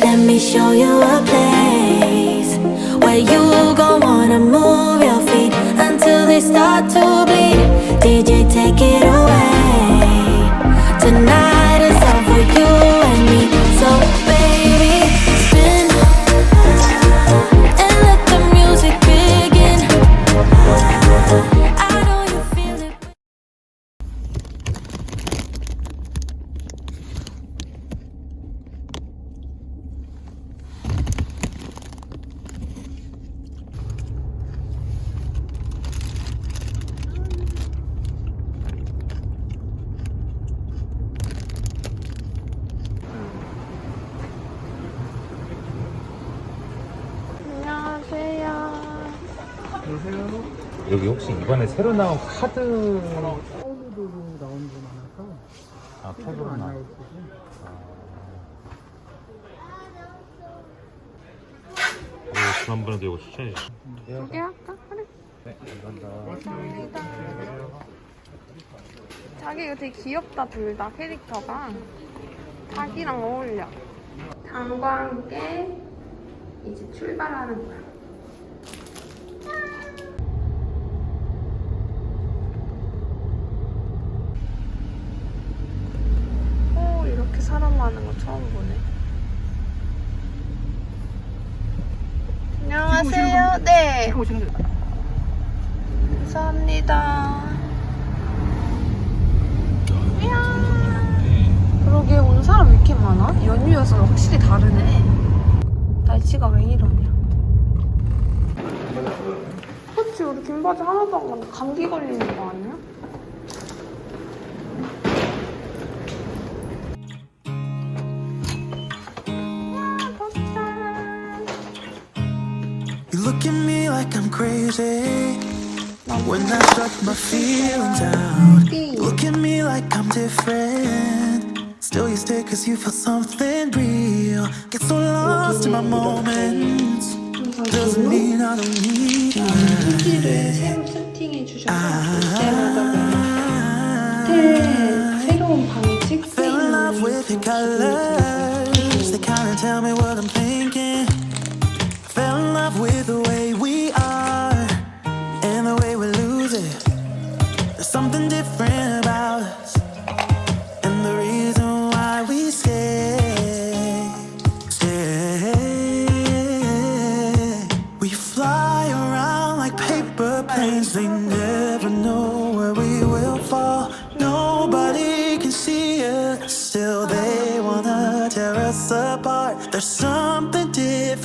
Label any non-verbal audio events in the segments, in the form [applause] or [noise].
Let me show you a place where you gon' wanna move your feet until they start to bleed. DJ, take it away. Tonight is all for you and me. So, 혹시 이번에 새로 나온 카드 서울도 나온 분 많아서 아안 카드로 나 나올 거고 지난번에도 이거 추천해 주셨 두개 할까? 그래. 네 감사합니다 자기 이거 되게 귀엽다 둘 다 캐릭터가 자기랑 어울려. 당과 함께 이제 출발하는 거야. 오 이렇게 사람 많은 거 처음 보네. 안녕하세요. 네. 감사합니다. 이야. 그러게 오늘 사람 왜 이렇게 많아? 연휴여서 확실히 다르네. 날씨가 왜 이러냐? 그치 우리 긴 바지 하나도 안 간다. 감기 걸리는 거 아니야? Like I'm crazy when I shut my feelings out. Look at me like I'm different. Still, you stay cause you feel something real. Get so lost in my moments. Doesn't mean I don't need you. 휴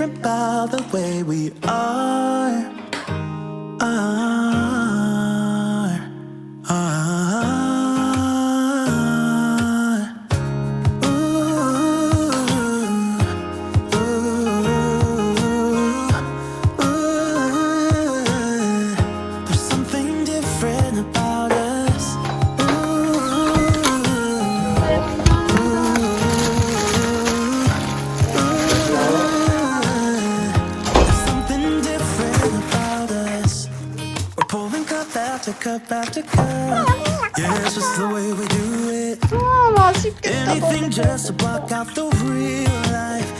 different about the way we. Are. after cup after cup. Yeah, it's just the way we do it. 우와 맛있겠다 Anything just to block out the real life,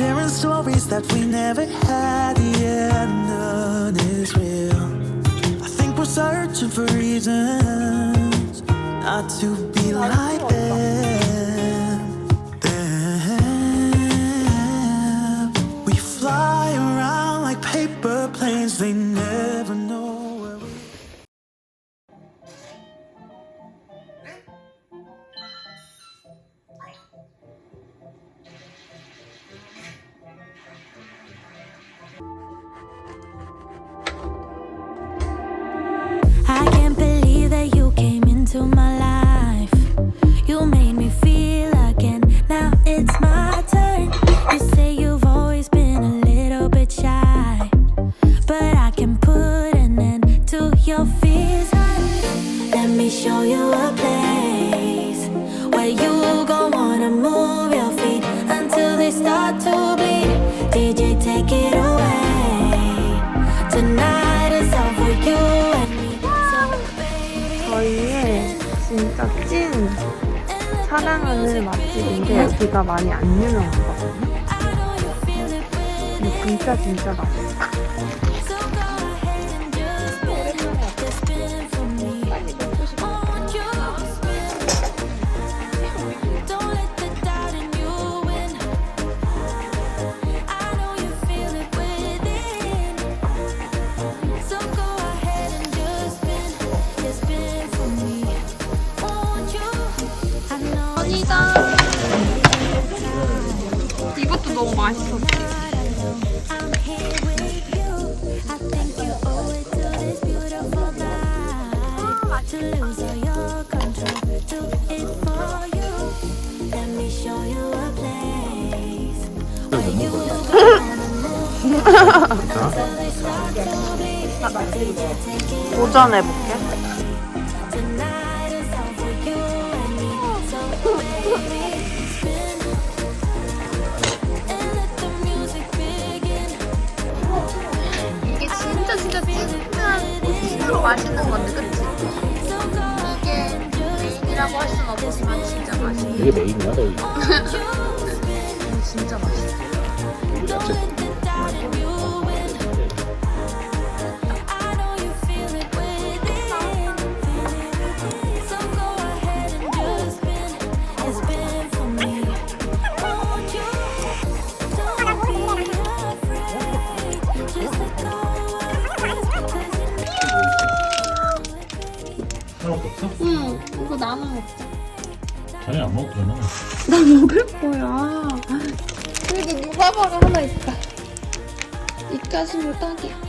Sharing stories that we never had, yeah, none is real. I think we're searching for reasons not to be like them. Into my life. You made me feel again. Now it's my turn. You say you've always been a little bit shy, but I can put an end to your fears. Let me show you a place where you gon' wanna move your feet until they start to bleed. DJ, take it away. Tonight is all for you and me. Baby. 진짜 찐 사랑하는 맛집인데 여기가 많이 안 it when 근데 진짜 진짜 맛있어. 도전해볼게. 이게 진짜 진짜 맛있는 건데 그치? Just 메인이라고 할 순 없지만 진짜 맛있는 이게 메인이야 메인 진짜 맛있어. 나눠 먹자. 전혀 안 먹잖아 나 먹을 거야. 그래도 누가바가 하나 있다. 입가심을 딱이야.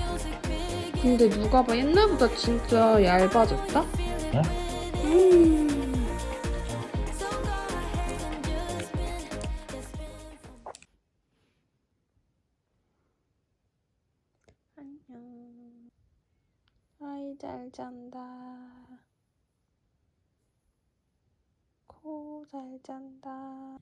근데 누가봐 옛날보다 진짜 얇아졌다? 어? 음. 안녕. 아이 잘 잔다. 잘 잔다.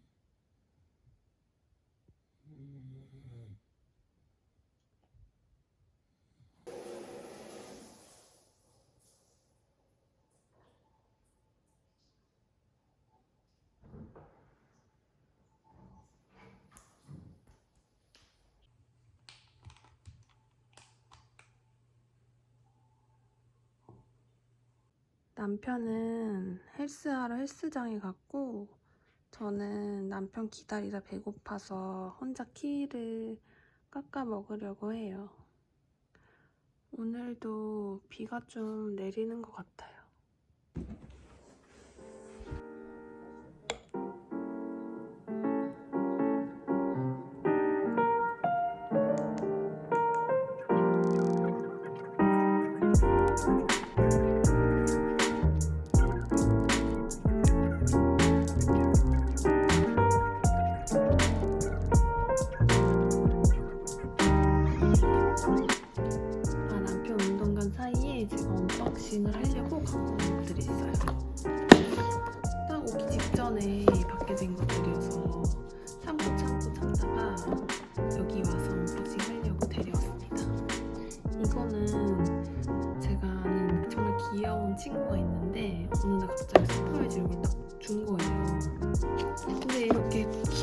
남편은 헬스하러 헬스장에 갔고 저는 남편 기다리다 배고파서 혼자 키를 깎아 먹으려고 해요. 오늘도 비가 좀 내리는 것 같아요.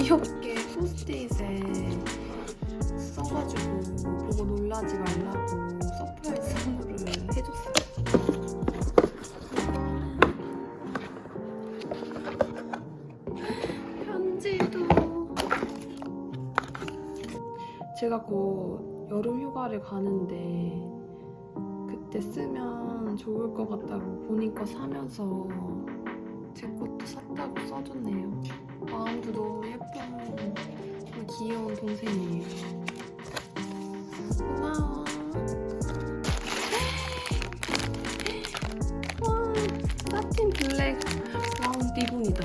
귀엽게 포스트잇에 써가지고 보고 놀라지 말라고 서프라이즈 선물을 해줬어요. 편지도 제가 곧 여름 휴가를 가는데 그때 쓰면 좋을 것 같다고 거 사면서 샀다고 써줬네요. 마음도 너무 예쁜 귀여운 동생이에요. 고마워. [gasps] 와, 사틴 블랙 브라운 리본이다.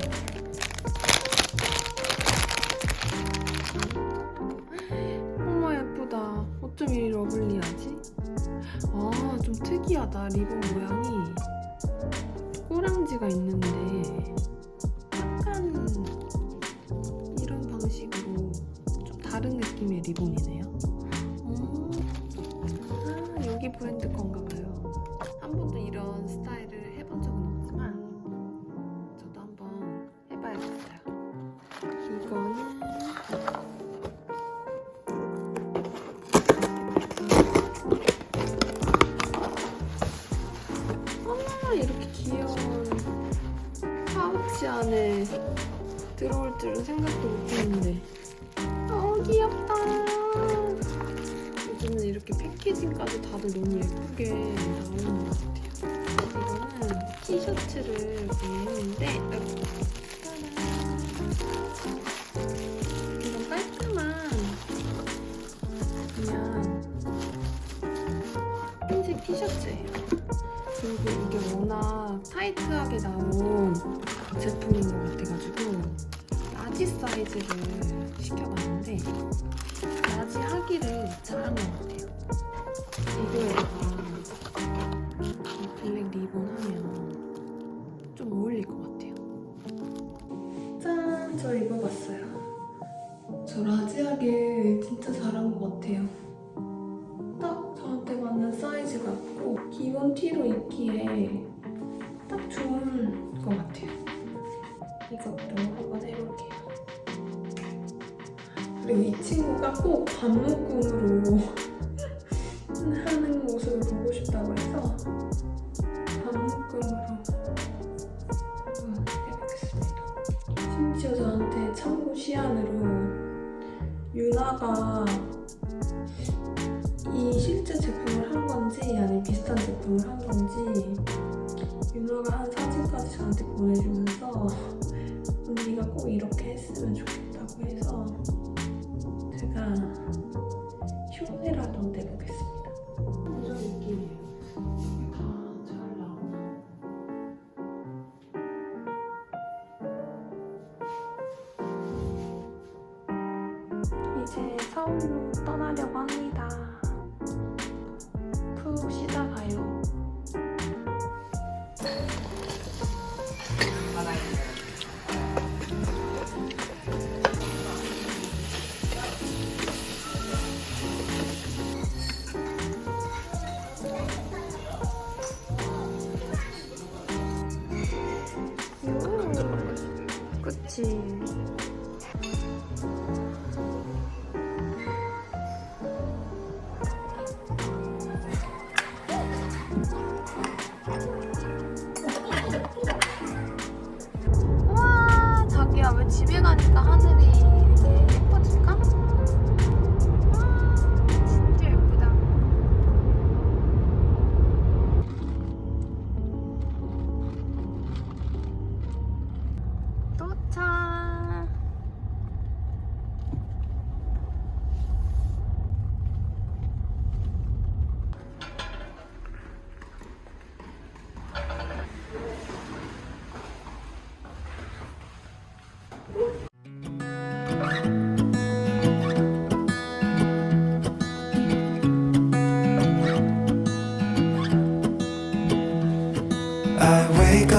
어머 예쁘다. 어쩜 이리 러블리하지? 아, 좀 특이하다. 리본 모양이 꼬랑지가 있는 데 리본이네요. 음, 아, 여기 브랜드 건가 봐요. 한 번도 이런 스타일을 해본 적은 없지만 저도 한번 해봐야겠어요. 이거는 이렇게 귀여운 파우치 안에 들어올 줄은 생각도 못했는데 어 귀엽다 이렇게 패키징까지 다들 너무 예쁘게 나오는 것 같아요 이거는 티셔츠를 구매했는데. 이런 깔끔한 그냥 흰색 티셔츠예요 그리고 이게 워낙 타이트하게 나온 제품인 것 같아가지고 라지 사이즈를 시켜봤는데 라지 하기를 잘한 것 같아요. 저 라지 하길 진짜 잘한 것 같아요. 딱 저한테 맞는 사이즈 같고 기본 티로 입기에 딱 좋은 것 같아요. 이것도 한번 해볼게요. 그리고 이 친구가 꼭 반묶음으로 하는 모습을 보고 싶다고 해서 반묶음으로 해보겠습니다. 심지어 저한테 참고 시안으로 유나가 이 실제 제품을 한 건지 아니면 비슷한 제품을 한 건지 윤호가 한 사진까지 저한테 보내주면서 언니가 꼭 이렇게 했으면 좋겠다고 해서 제가 이제 서울로 떠나려고 합니다. 푹 쉬다 가요. 그치.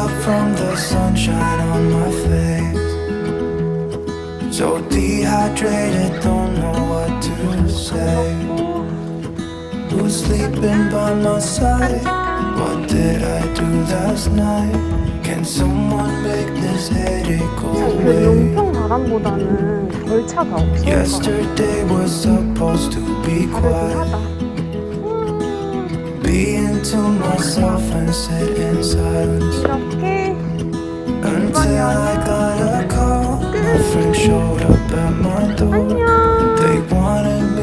up from the sunshine on my face. So dehydrated, don't know what to say. Who's sleeping by my side? What did I do last night? Can someone make this headache go 그 away? 용평 바람보다는 덜 차가워. Yesterday was supposed to be 그래도 quiet. being to myself and sit in silence until I got a call. My friend showed up at my door. They wanted me.